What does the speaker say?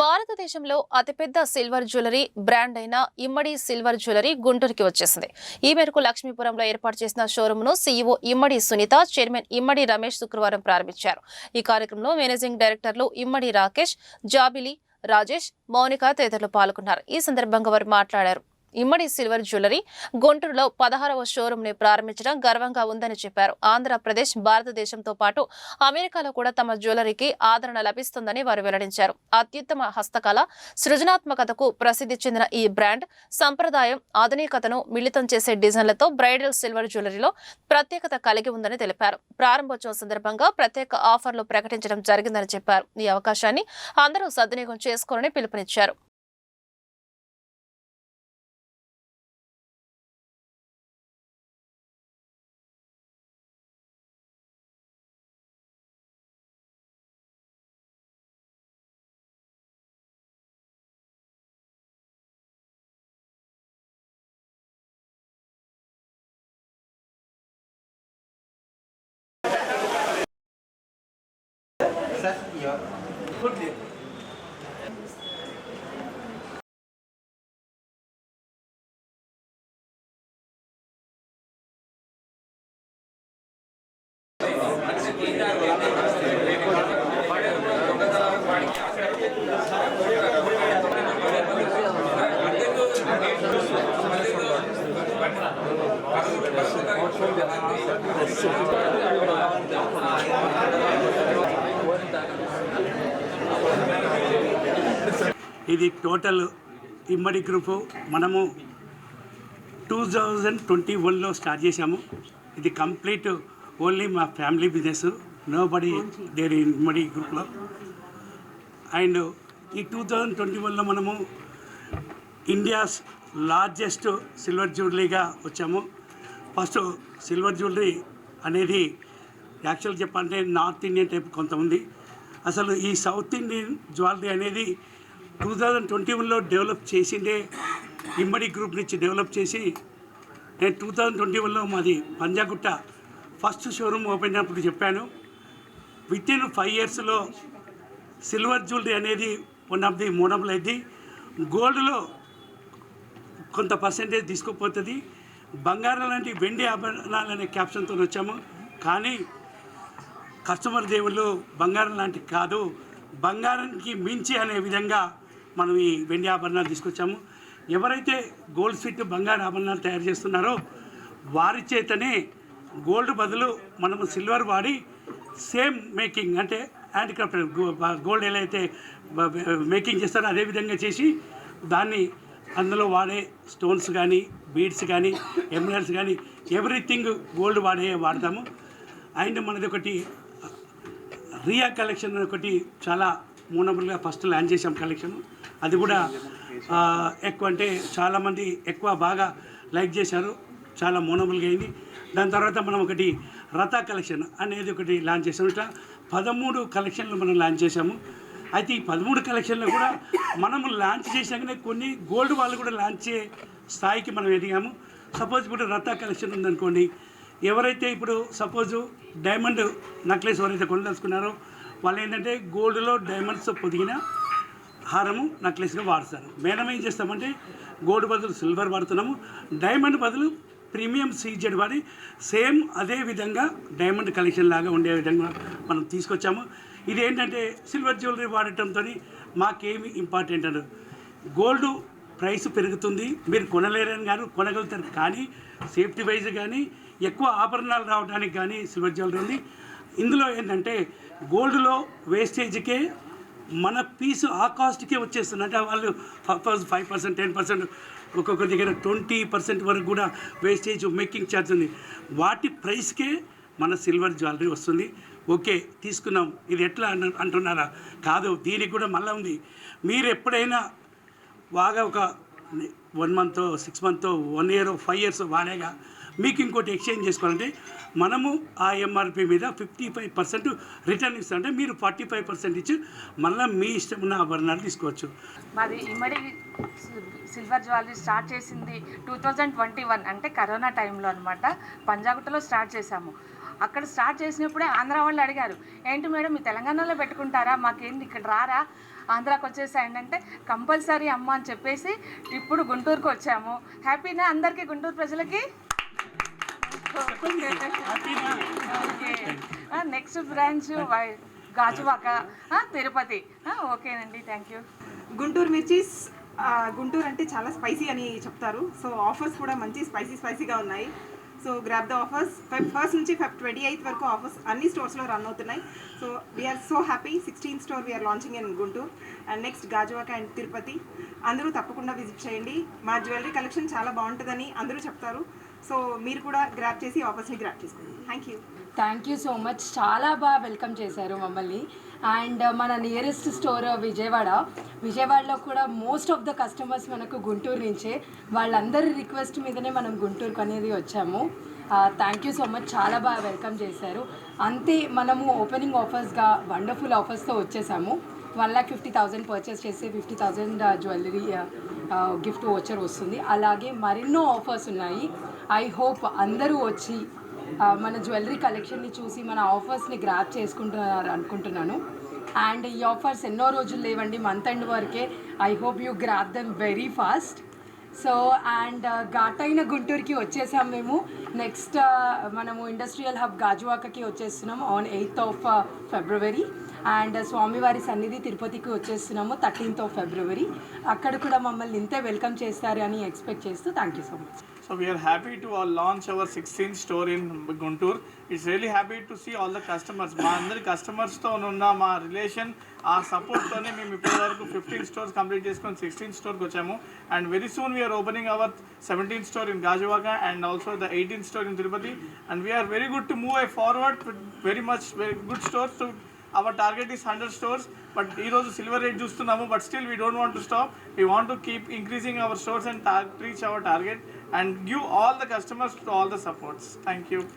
భారతదేశంలో అతిపెద్ద silver jewellery brand అయిన ఇమ్మడి సిల్వర్ జ్యువెలరీ గుంటూరుకి వచ్చేసింది. ఈ మేరకు లక్ష్మీపురంలో ఏర్పాటు చేసిన షోరూమ్ను సీఈఓ ఇమ్మడి సునీత చైర్మన్ ఇమ్మడి రమేష్ శుక్రవారం ప్రారంభించారు. ఈ కార్యక్రమంలో మేనేజింగ్ డైరెక్టర్లు ఇమ్మడి రాకేష్ జాబిలి రాజేష్ మౌనిక తదితరులు పాల్గొన్నారు. ఈ సందర్భంగా వారు మాట్లాడారు. ఇమ్మడి సిల్వర్ జ్యువెలరీ గుంటూరులో పదహారవ షోరూమ్ని ప్రారంభించడం గర్వంగా ఉందని చెప్పారు. ఆంధ్రప్రదేశ్ భారతదేశంతో పాటు అమెరికాలో కూడా తమ జ్యువెలరీకి ఆదరణ లభిస్తుందని వారు వెల్లడించారు. అత్యుత్తమ హస్తకళ సృజనాత్మకతకు ప్రసిద్ధి చెందిన ఈ బ్రాండ్ సంప్రదాయం ఆధునికతను మిళితం చేసే డిజైన్లతో బ్రైడల్ సిల్వర్ జ్యువెలరీలో ప్రత్యేకత కలిగి ఉందని తెలిపారు. ప్రారంభోత్సవం సందర్భంగా ప్రత్యేక ఆఫర్లు ప్రకటించడం జరిగిందని చెప్పారు. ఈ అవకాశాన్ని అందరూ సద్వినియోగం చేసుకోవాలని పిలుపునిచ్చారు. ya. Porque ఇది టోటల్ ఇమ్మడి గ్రూపు. మనము టూ థౌజండ్ ట్వంటీ వన్లో స్టార్ట్ చేశాము. ఇది కంప్లీట్ ఓన్లీ మా family business. Nobody there Immadi గ్రూప్లో. అండ్ ఈ టూ థౌజండ్ ట్వంటీ వన్లో మనము ఇండియాస్ లార్జెస్ట్ సిల్వర్ జ్యువెలరీగా వచ్చాము. ఫస్ట్ సిల్వర్ జ్యువెలరీ అనేది యాక్చువల్ చెప్పాలంటే నార్త్ ఇండియన్ టైప్ కొంత ఉంది అసలు ఈ సౌత్ ఇండియన్ జ్యువెలరీ అనేది టూ థౌజండ్ ట్వంటీ వన్లో డెవలప్ చేసిండే ఇమ్మడి గ్రూప్ నుంచి డెవలప్ చేసి నేను టూ థౌజండ్ ట్వంటీ వన్లో మాది పంజాగుట్ట ఫస్ట్ షోరూమ్ ఓపెన్ అయినప్పుడు చెప్పాను. విత్ ఇన్ ఫైవ్ ఇయర్స్లో సిల్వర్ జ్యువెలరీ అనేది వన్ ఆఫ్ ది మోనబుల్ అయింది. గోల్డ్లో కొంత పర్సెంటేజ్ తీసుకుపోతుంది. బంగారం లాంటి వెండి ఆభరణాలు అనే క్యాప్షన్తో వచ్చాము. కానీ కస్టమర్ దేవుళ్ళు బంగారం లాంటి కాదు. బంగారానికి మించి అనే విధంగా మనం ఈ వెండి ఆభరణాలు తీసుకొచ్చాము. ఎవరైతే గోల్డ్ ఫిట్ బంగారు ఆభరణాలు తయారు చేస్తున్నారో వారి చేతనే గోల్డ్ బదులు మనము సిల్వర్ వాడి సేమ్ మేకింగ్ అంటే హ్యాండ్ క్రాఫ్ట్ గోల్డ్ ఎలా అయితే మేకింగ్ చేస్తారో అదే విధంగా చేసి దాన్ని అందులో వాడే స్టోన్స్ కానీ బీడ్స్ కానీ ఎమరల్స్ కానీ ఎవ్రీథింగ్ గోల్డ్ వాడే వాడతాము. అండ్ మనది ఒకటి రియా కలెక్షన్ అని ఒకటి చాలా మూనబుల్గా ఫస్ట్ ల్యాండ్ చేసాం కలెక్షన్. అది కూడా ఎక్కువ అంటే చాలామంది ఎక్కువ బాగా లైక్ చేశారు. చాలా మోనబుల్గా అయింది. దాని తర్వాత మనం ఒకటి రథ కలెక్షన్ అనేది ఒకటి లాంచ్ చేసాము ఇట్లా పదమూడు కలెక్షన్లు మనం లాంచ్ చేసాము అయితే ఈ పదమూడు కలెక్షన్లు కూడా మనము లాంచ్ చేసాకనే కొన్ని గోల్డ్ వాళ్ళు కూడా లాంచ్ చే స్థాయికి మనం ఎదిగాము. సపోజ్ ఇప్పుడు రథ కలెక్షన్ ఉందనుకోండి ఎవరైతే ఇప్పుడు సపోజు డైమండ్ నెక్లెస్ ఎవరైతే కొనదలుచుకున్నారో వాళ్ళు ఏంటంటే గోల్డ్లో డైమండ్స్ పొదిగిన హారము నెక్లెస్గా వాడతాను మేడం ఏం చేస్తామంటే గోల్డ్ బదులు సిల్వర్ వాడుతున్నాము. డైమండ్ బదులు ప్రీమియం సీజెడ్ వాడి సేమ్ అదే విధంగా డైమండ్ కలెక్షన్ లాగా ఉండే విధంగా మనం తీసుకొచ్చాము. ఇది ఏంటంటే సిల్వర్ జ్యువెలరీ వాడటంతో మాకేమి ఇంపార్టెంట్ అన్నారు గోల్డ్ ప్రైస్ పెరుగుతుంది. మీరు కొనలేరని కానీ కొనగలుగుతారు. కానీ సేఫ్టీ వైజ్ కానీ ఎక్కువ ఆభరణాలు రావడానికి కానీ సిల్వర్ జ్యువెలరీ ఉంది. ఇందులో ఏంటంటే గోల్డ్లో వేస్టేజ్కే మన పీసు ఆ కాస్ట్కే వచ్చేస్తుంది. అంటే వాళ్ళు ఫైవ్ పర్సెంట్ టెన్ పర్సెంట్ ఒక్కొక్క దగ్గర ట్వంటీ పర్సెంట్ వరకు కూడా వేస్టేజ్ మేకింగ్ ఛార్జ్ ఉంది. వాటి ప్రైస్కే మన సిల్వర్ జ్యువెలరీ వస్తుంది. ఓకే తీసుకున్నాం. ఇది ఎట్లా అంటున్నారా? కాదు దీనికి కూడా మళ్ళీ ఉంది. మీరు ఎప్పుడైనా బాగా ఒక one month six month one year five years వాడేగా మీకు ఇంకోటి ఎక్స్చేంజ్ చేసుకోవాలంటే మనము ఆ ఎంఆర్పి మీద ఫిఫ్టీ ఫైవ్ పర్సెంట్ రిటర్న్ ఇస్తాం అంటే మీరు ఫార్టీ ఫైవ్ పర్సెంట్ ఇచ్చి మళ్ళీ మీ ఇష్టం ఉన్న ఆభరణాలు తీసుకోవచ్చు. మాది ఇమ్మడి సిల్వర్ జ్యువెలరీ స్టార్ట్ చేసింది టూ థౌజండ్ ట్వంటీ వన్ అంటే కరోనా టైంలో అనమాట పంజాగుట్టలో స్టార్ట్ చేశాము. అక్కడ స్టార్ట్ చేసినప్పుడే ఆంధ్ర వాళ్ళు అడిగారు ఏంటి మేడం మీ తెలంగాణలో పెట్టుకుంటారా? మాకేంది ఇక్కడ రారా? ఆంధ్రాకి వచ్చేసాయండి అంటే కంపల్సరీ అమ్మ అని చెప్పేసి ఇప్పుడు గుంటూరుకు వచ్చాము. హ్యాపీనా అందరికీ గుంటూరు ప్రజలకి? Next branch Gajuwaka Tirupati. ఓకేనండి థ్యాంక్ యూ గుంటూరు మిర్చీస్ గుంటూరు అంటే చాలా స్పైసీ అని చెప్తారు. సో ఆఫర్స్ కూడా మంచి స్పైసీ స్పైసీగా ఉన్నాయి. So grab the offers Feb first నుంచి ఫెబ్ ట్వంటీ ఎయిత్ వరకు ఆఫర్స్ అన్ని స్టోర్స్లో రన్ అవుతున్నాయి. So we're so happy sixteen store we're launching in Guntur. And next Gajuwaka and Tirupati. అందరూ తప్పకుండా విజిట్ చేయండి. మా జ్యువెలరీ కలెక్షన్ చాలా బాగుంటుందని అందరూ చెప్తారు. సో మీరు కూడా గ్రాప్ చేసి ఆఫర్స్ని గ్రాప్ చేసుకోండి. Thank you thank you so much చాలా బాగా వెల్కమ్ చేశారు మమ్మల్ని. అండ్ uh, మన నియరెస్ట్ స్టోర్ విజయవాడ. విజయవాడలో కూడా మోస్ట్ ఆఫ్ ద కస్టమర్స్ మనకు గుంటూరు నుంచే. వాళ్ళందరి రిక్వెస్ట్ మీదనే మనం గుంటూరుకు అనేది వచ్చాము. థ్యాంక్ యూ సో మచ్ చాలా బాగా వెల్కమ్ చేశారు. అంతే మనము ఓపెనింగ్ ఆఫర్స్గా వండర్ఫుల్ ఆఫర్స్తో వచ్చేసాము. One lakh fifty thousand purchase చేసి fifty thousand jewellery gift voucher వస్తుంది. అలాగే మరెన్నో ఆఫర్స్ ఉన్నాయి. ఐ హోప్ అందరూ వచ్చి మన జ్యువెలరీ కలెక్షన్ని చూసి మన ఆఫర్స్ని గ్రాప్ చేసుకుంటున్నారు అనుకుంటున్నాను. అండ్ ఈ ఆఫర్స్ ఎన్నో రోజులు లేవండి మంత్ ఎండ్ వరకే. I hope you grab them very fast so and ఘాటైన గుంటూరుకి వచ్చేసాం మేము. నెక్స్ట్ uh, మనము ఇండస్ట్రియల్ హబ్ గాజువాకకి వచ్చేస్తున్నాం on eighth of February and స్వామివారి సన్నిధి తిరుపతికి వచ్చేస్తున్నాము థర్టీన్త్ ఆఫ్ ఫిబ్రవరి అక్కడ కూడా మమ్మల్ని ఇంతే వెల్కమ్ చేస్తారు అని ఎక్స్పెక్ట్ చేస్తూ thank you so much So we are happy to uh, launch our 16th store in Guntur. It's really happy to see all the customers. మా అందరి కస్టమర్స్తో ఉన్న మా రిలేషన్ ఆ సపోర్ట్తోనే మేము ఇప్పటి వరకు ఫిఫ్టీన్ స్టోర్స్ కంప్లీట్ చేసుకొని సిక్స్టీన్ స్టోర్కి వచ్చాము. And very soon we're opening our seventeen store in Gajuwaka and also the eighteen store in Tirupati and we're very good to move I forward very much very good stores to our target is hundred stores but ఈరోజు silver rate చూస్తున్నాము but still we don't want to stop we want to keep increasing our stores and reach our target and give all the customers to all the supports. Thank you.